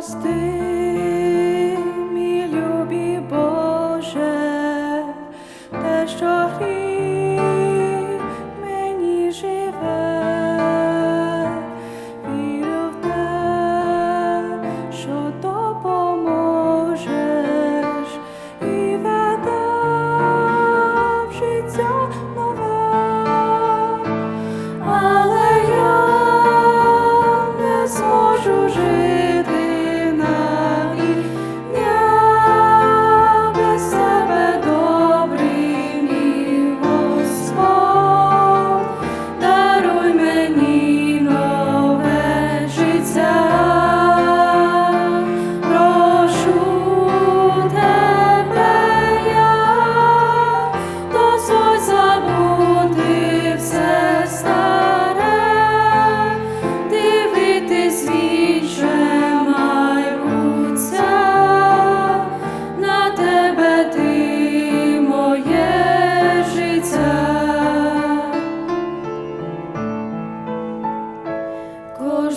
stay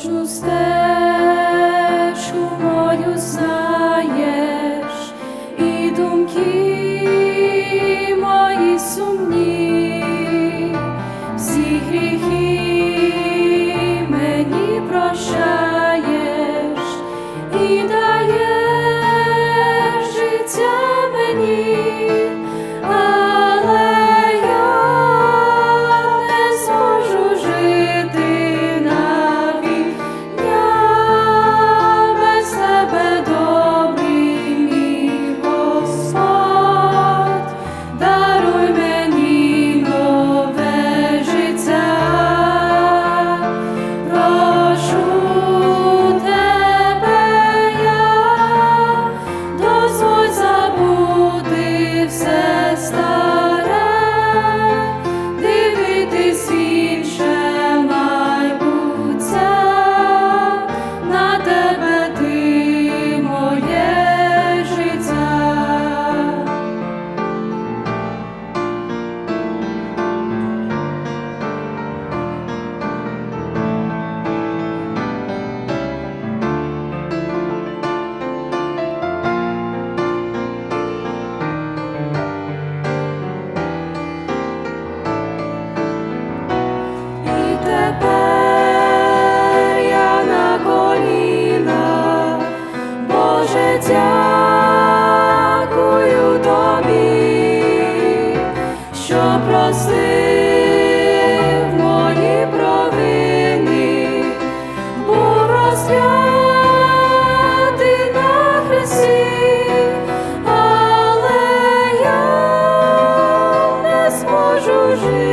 кожну мою знаєш, і думки мої сумні. said. дякую тобі, що просив мої провини, був розп'ятий на хресті, але я не зможу жити.